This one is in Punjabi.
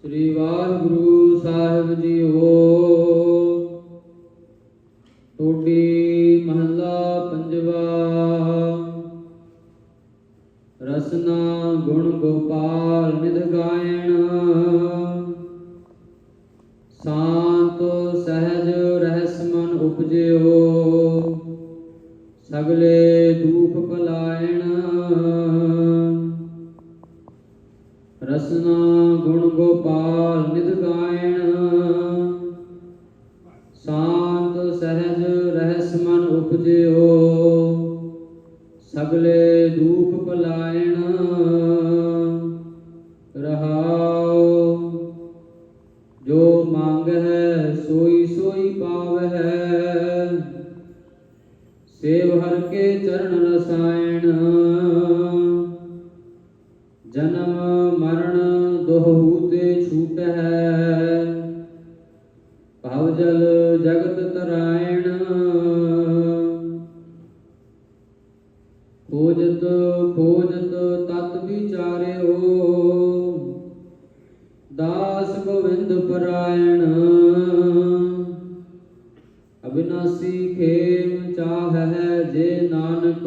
ਸ੍ਰੀ ਵਾਹਿਗੁਰੂ ਸਾਹਿਬ ਜੀਓ ਟੋਡੀ ਮਹੱਲਾ ਪੰਜਵਾ। ਰਸਨਾ ਗੁਣ ਗੋਪਾਲ ਨਿਧ ਗਾਇਣ। ਸ਼ਾਂਤ ਸਹਿਜ ਰਹਿਸ ਮਨ ਉਪਜਿਓ। ਸਗਲੇ ਦੂਖ ਪਲਾਇਣ। ਰਸਨਾ ਗੁਣ ਗੋਪਾਲ ਨਿਧ ਗਾਇਣ। ਸ਼ਾਂਤ ਸਹਿਜ ਰਹਿਸ ਮਨ ਉਪਜਿਓ। ਸਗਲੇ ਦੁਖ ਪਲਾਇਣ। ਰਹਾਉ, ਜੋ ਮੰਗ ਹੈ ਸੋਈ ਸੋਈ ਪਾਵਹਿ। ਸੇਵ ਹਰ ਕੇ ਚਰਨ ਰਸਾਇਣ। ਜਨਮ ਮਰਨ ਦੋਹੂ ਤੇ ਛੂਟੈ ਭਵ ਜਲ ਜਗਤ ਤਰਾਇਣ। ਖੋਜਤ ਖੋਜਤ ਤਤ ਵਿਚਾਰਿਓ। ਦਾਸ ਗੋਵਿੰਦ ਪਰਾਇਣ। ਅਬਿਨਾਸੀ ਖੇਮ ਚਾਹੈ ਜੇ ਨਾਨਕ।